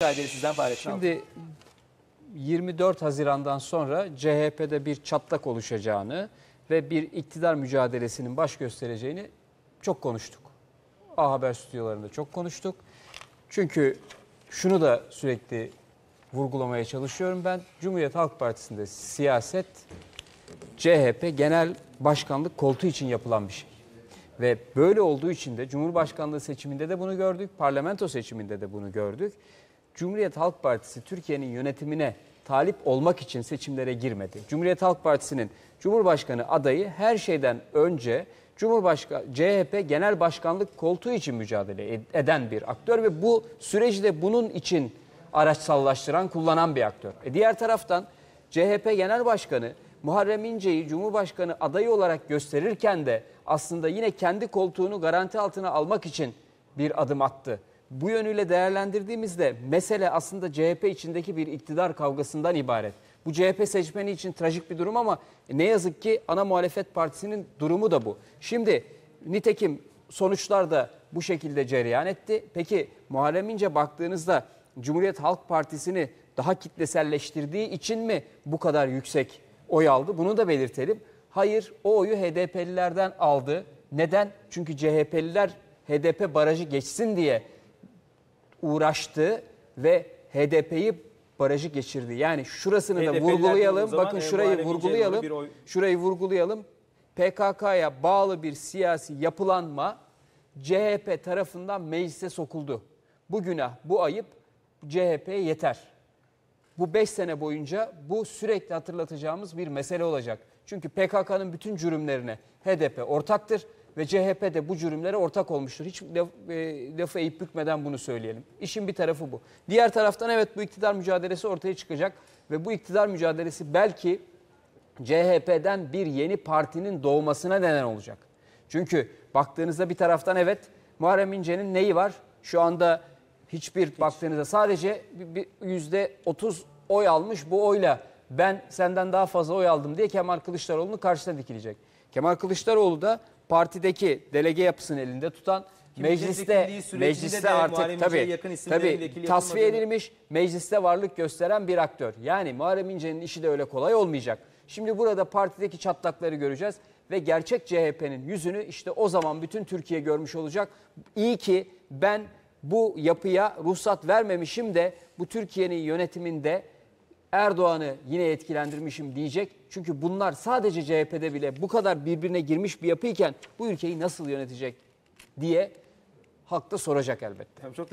mücadele sizden Fahrettin. Şimdi 24 Haziran'dan sonra CHP'de bir çatlak oluşacağını ve bir iktidar mücadelesinin baş göstereceğini çok konuştuk. A Haber stüdyolarında çok konuştuk. Çünkü şunu da sürekli vurgulamaya çalışıyorum ben. Cumhuriyet Halk Partisi'nde siyaset CHP genel başkanlık koltuğu için yapılan bir şey. Ve böyle olduğu için de Cumhurbaşkanlığı seçiminde de bunu gördük, parlamento seçiminde de bunu gördük. Cumhuriyet Halk Partisi Türkiye'nin yönetimine talip olmak için seçimlere girmedi. Cumhuriyet Halk Partisi'nin Cumhurbaşkanı adayı her şeyden önce Cumhurbaşkanı CHP Genel Başkanlık koltuğu için mücadele ed- eden bir aktör ve bu süreci de bunun için araçsallaştıran, kullanan bir aktör. E diğer taraftan CHP Genel Başkanı Muharrem İnce'yi Cumhurbaşkanı adayı olarak gösterirken de aslında yine kendi koltuğunu garanti altına almak için bir adım attı. Bu yönüyle değerlendirdiğimizde mesele aslında CHP içindeki bir iktidar kavgasından ibaret. Bu CHP seçmeni için trajik bir durum ama ne yazık ki ana muhalefet partisinin durumu da bu. Şimdi nitekim sonuçlar da bu şekilde cereyan etti. Peki Muharrem İnce baktığınızda Cumhuriyet Halk Partisi'ni daha kitleselleştirdiği için mi bu kadar yüksek oy aldı? Bunu da belirtelim. Hayır o oyu HDP'lilerden aldı. Neden? Çünkü CHP'liler HDP barajı geçsin diye uğraştı ve HDP'yi barajı geçirdi. Yani şurasını da HDP'liler vurgulayalım. dediği zaman, Bakın şurayı Muharrem İnce'ye vurgulayalım. bir oy- Şurayı vurgulayalım. PKK'ya bağlı bir siyasi yapılanma CHP tarafından meclise sokuldu. Bu günah, bu ayıp CHP'ye yeter. Bu 5 sene boyunca bu sürekli hatırlatacağımız bir mesele olacak. Çünkü PKK'nın bütün cürümlerine HDP ortaktır ve CHP de bu cürümlere ortak olmuştur. Hiç laf, e, lafı eğip bükmeden bunu söyleyelim. İşin bir tarafı bu. Diğer taraftan evet bu iktidar mücadelesi ortaya çıkacak ve bu iktidar mücadelesi belki CHP'den bir yeni partinin doğmasına neden olacak. Çünkü baktığınızda bir taraftan evet Muharrem İnce'nin neyi var? Şu anda hiçbir baktığınızda sadece yüzde otuz oy almış bu oyla ben senden daha fazla oy aldım diye Kemal Kılıçdaroğlu'nun karşısına dikilecek. Kemal Kılıçdaroğlu da partideki delege yapısını elinde tutan Ki mecliste mecliste artık tabii tabii tasfiye edilmiş mecliste varlık gösteren bir aktör. Yani Muharrem İnce'nin işi de öyle kolay olmayacak. Şimdi burada partideki çatlakları göreceğiz ve gerçek CHP'nin yüzünü işte o zaman bütün Türkiye görmüş olacak. İyi ki ben bu yapıya ruhsat vermemişim de bu Türkiye'nin yönetiminde Erdoğan'ı yine etkilendirmişim diyecek. Çünkü bunlar sadece CHP'de bile bu kadar birbirine girmiş bir yapıyken bu ülkeyi nasıl yönetecek diye halk da soracak elbette. Çok